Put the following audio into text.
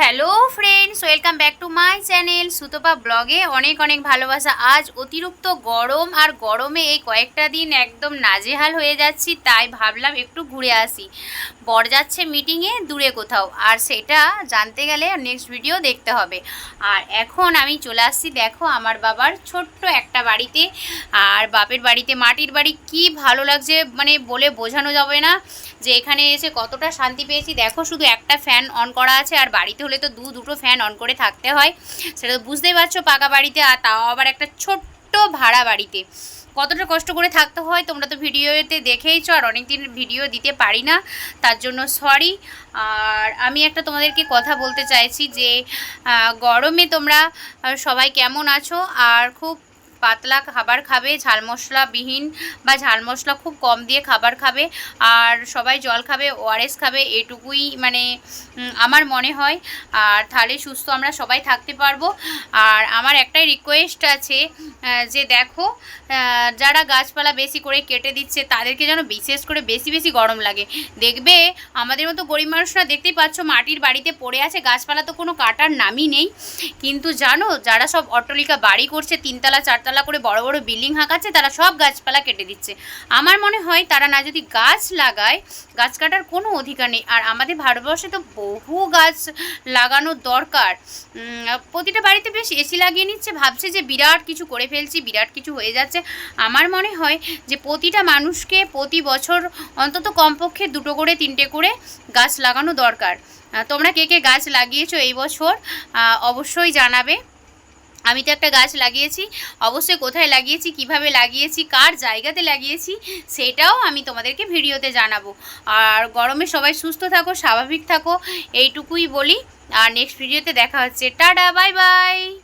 Hello friends welcome back to my channel Sutapa ব্লগে অনেক অনেক ভালোবাসা। আজ অতিরিক্ত গরম আর গরমে এই কয়েকটা দিন একদম নাজেহাল হয়ে যাচ্ছি, তাই ভাবলাম একটু ঘুরে আসি। বর যাচ্ছে মিটিংয়ে দূরে কোথাও। আর সেটা জানতে গেলে নেক্সট ভিডিও দেখতে হবে। আর এখন আমি চলে আসছি, দেখো আমার বাবার ছোট্ট একটা বাড়িতে। আর বাপের বাড়িতে, মাটির বাড়ি কি ভালো লাগছে মানে বলে বোঝানো যাবে না। যে এখানে এসে কতটা শান্তি পেয়েছি। দেখো শুধু একটা ফ্যান অন করা আছে, আর বাড়িতে হলে তো দু দুটো ফ্যান অন করে থাকতে হয়। সেটা তো বুঝতেই পারছ পাকা বাড়িতে, আর তাও আবার একটা ছোট্ট ভাড়া বাড়িতে। কতটা কষ্ট করে থাকতে হয় তোমরা তো ভিডিওতে দেখেইছো, আর অনেক দিন ভিডিও দিতে পারি না, তার জন্য সরি আর আমি একটা তোমাদেরকে কথা বলতে চাইছি যে গরমে তোমরা সবাই কেমন আছো? আর খুব পাতলা খাবার খাবে, ঝাল মশলাবিহীন বা ঝাল মশলা খুব কম দিয়ে খাবার খাবে আর সবাই জল খাবে ওআরএস খাবে, এটুকুই মানে আমার মনে হয়। আর তাহলে সুস্থ আমরা সবাই থাকতে পারব। আর আমার একটাই রিকোয়েস্ট আছে যে দেখো যারা গাছপালা বেশি করে কেটে দিচ্ছে, তাদেরকে যেন বিশেষ করে বেশি বেশি গরম লাগে। দেখবে, আমাদের মতো গরিব মানুষরা দেখতেই পাচ্ছ, মাটির বাড়িতে পড়ে আছে, গাছপালা তো কোনো কাটার নামই নেই। কিন্তু জানো, যারা সব অট্টলিকা বাড়ি করছে, তিনতলা, চারতলা করে বড় বড় বিল্ডিং হাঁকাচ্ছে তারা সব গাছপালা কেটে দিচ্ছে। আমার মনে হয় তারা না যদি গাছ লাগায়, গাছ কাটার কোনো অধিকার নেই। আর আমাদের ভারতবর্ষে তো বহু গাছ লাগানোর দরকার। প্রতিটা বাড়িতে বেশ এসি লাগিয়ে নিচ্ছে, ভাবছে যে বিরাট কিছু করে ফেলছি, বিরাট কিছু হয়ে যাচ্ছে। আমার মনে হয় যে প্রতিটা মানুষকে প্রতি বছর অন্তত কমপক্ষে দুটো করে, তিনটে করে গাছ লাগানো দরকার। তোমরা কে কে গাছ লাগিয়েছো এই বছর? অবশ্যই জানাবে। আমি তো একটা গাছ লাগিয়েছি, অবশ্যই কোথায় লাগিয়েছি, কীভাবে লাগিয়েছি, কার জায়গাতে লাগিয়েছি, সেটাও আমি তোমাদেরকে ভিডিওতে জানাব। আর গরমে সবাই সুস্থ থাকো, স্বাভাবিক থাকো, এইটুকুই বলি। আর নেক্সট ভিডিওতে দেখা হচ্ছে। Tata bye bye